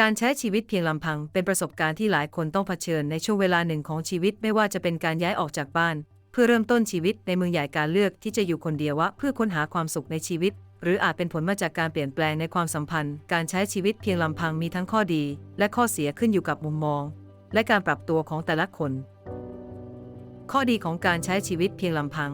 การใช้ชีวิตเพียงลำพังเป็นประสบการณ์ที่หลายคนต้องเผชิญในช่วงเวลาหนึ่งของชีวิตไม่ว่าจะเป็นการย้ายออกจากบ้าน เพื่อเริ่มต้นชีวิตในเมืองใหญ่การเลือกที่จะอยู่คนเดียววะเพื่อค้นหาความสุขในชีวิต หรืออาจเป็นผลมาจากการเปลี่ยนแปลงในความสัมพันธ์ การใช้ชีวิตเพียงลำพังมีทั้งข้อดี และข้อเสียขึ้นอยู่กับมุมมอง และการปรับตัวของแต่ละคน ข้อดีของการใช้ชีวิตเพียงลำพัง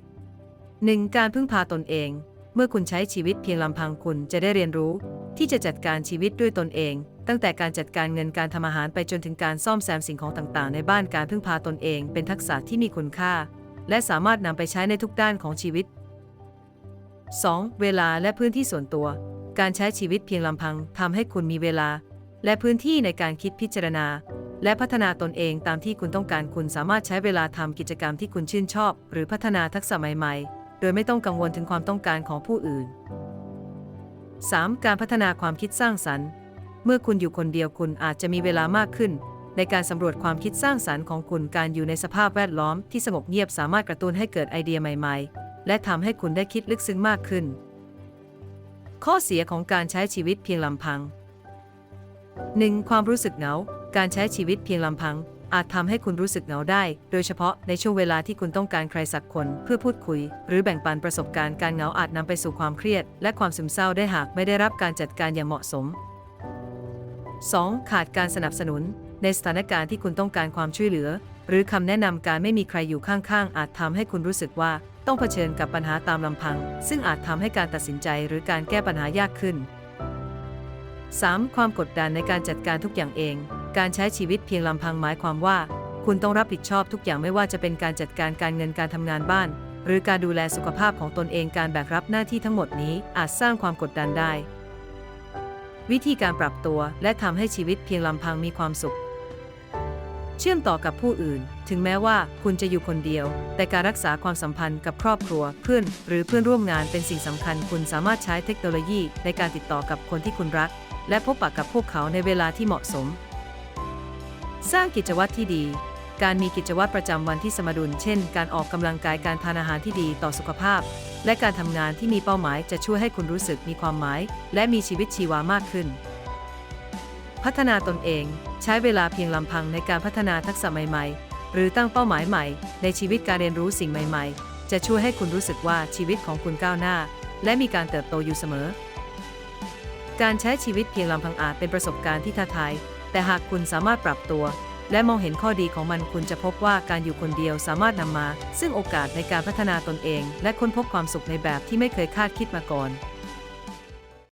1. การพึ่งพาตนเอง เมื่อคุณใช้ชีวิตเพียงลำพังคุณจะได้เรียนรู้ ที่จะจัดการชีวิตด้วยตนเอง ตั้งแต่การจัดการเงินการทำอาหารไปจนถึงการซ่อมแซมสิ่งของต่างๆ ในบ้านการพึ่งพาตนเอง เป็นทักษะที่มีคุณค่า และสามารถนำไปใช้ในทุกด้านของชีวิต 2. เวลาและพื้นที่ส่วนตัว การใช้ชีวิตเพียงลำพังทำให้คุณมีเวลา และพื้นที่ในการคิดพิจารณา และพัฒนาตนเองตามที่คุณต้องการคุณสามารถใช้เวลาทำกิจกรรมที่คุณชื่นชอบ หรือพัฒนาทักษะใหม่ ๆ โดยไม่ต้องกังวลถึงความต้องการของผู้อื่น 3. การพัฒนาความคิดสร้างสรรค์ เมื่อคุณอยู่คนเดียวคุณอาจจะมีเวลามากขึ้น ในการสำรวจความคิดสร้างสรรค์ของคุณการอยู่ในสภาพแวดล้อมที่สงบเงียบสามารถกระตุ้นให้เกิดไอเดียใหม่ ๆ และทำให้คุณได้คิดลึกซึ้งมากขึ้น ข้อเสียของการใช้ชีวิตเพียงลำพัง 1. ความรู้สึกเหงา การใช้ชีวิตเพียงลำพัง อาจทำให้คุณรู้สึกเหงาได้ โดยเฉพาะในช่วงเวลาที่คุณต้องการใครสักคนเพื่อพูดคุย หรือแบ่งปันประสบการณ์การเหงาอาจนำไปสู่ความเครียด และความซึมเศร้าได้หากไม่ได้รับการจัดการอย่างเหมาะสม 2. ขาดการสนับสนุน ในสถานการณ์ที่คุณต้องการความช่วยเหลือ หรือคำแนะนำการไม่มีใครอยู่ข้างๆ อาจทำให้คุณรู้สึกว่าต้องเผชิญกับปัญหาตามลำพัง ซึ่งอาจทำให้การตัดสินใจหรือการแก้ปัญหายากขึ้น 3. ความกดดันในการจัดการทุกอย่างเอง การใช้ชีวิตเพียงลำพังหมายความว่า คุณต้องรับผิดชอบทุกอย่างไม่ว่าจะเป็นการจัดการการเงินการทำงานบ้าน หรือการดูแลสุขภาพของตนเองการแบกรับหน้าที่ทั้งหมดนี้อาจสร้างความกดดันได้ วิธีการปรับตัวและทำให้ชีวิตเพียงลำพังมีความสุข เชื่อมต่อกับผู้อื่น ถึงแม้ว่าคุณจะอยู่คนเดียว แต่การรักษาความสัมพันธ์กับครอบครัวเพื่อนหรือเพื่อนร่วมงานเป็นสิ่งสำคัญ คุณสามารถใช้เทคโนโลยีในการติดต่อกับคนที่คุณรัก และพบปะกับพวกเขาในเวลาที่เหมาะสม สร้างกิจวัตรที่ดี การมีกิจวัตรประจำวันที่สมดุล เช่น การออกกำลังกาย การทานอาหารที่ดีต่อสุขภาพ และการทำงานที่มีเป้าหมายจะช่วยให้คุณรู้สึกมีความหมาย และมีชีวิตชีวามากขึ้น พัฒนาตนเอง ใช้เวลาเพียงลำพังในการพัฒนาทักษะใหม่ ๆ หรือตั้งเป้าหมายใหม่ ในชีวิตการเรียนรู้สิ่งใหม่ ๆ จะช่วยให้คุณรู้สึกว่าชีวิตของคุณก้าวหน้า และมีการเติบโตอยู่เสมอ การใช้ชีวิตเพียงลำพังอาจเป็นประสบการณ์ที่ท้าทาย แต่หากคุณสามารถปรับตัว และมองเห็นข้อดีของมันคุณจะพบว่าการอยู่คนเดียวสามารถนำมา ซึ่งโอกาสในการพัฒนาตนเอง และค้นพบความสุขในแบบที่ไม่เคยคาดคิดมาก่อน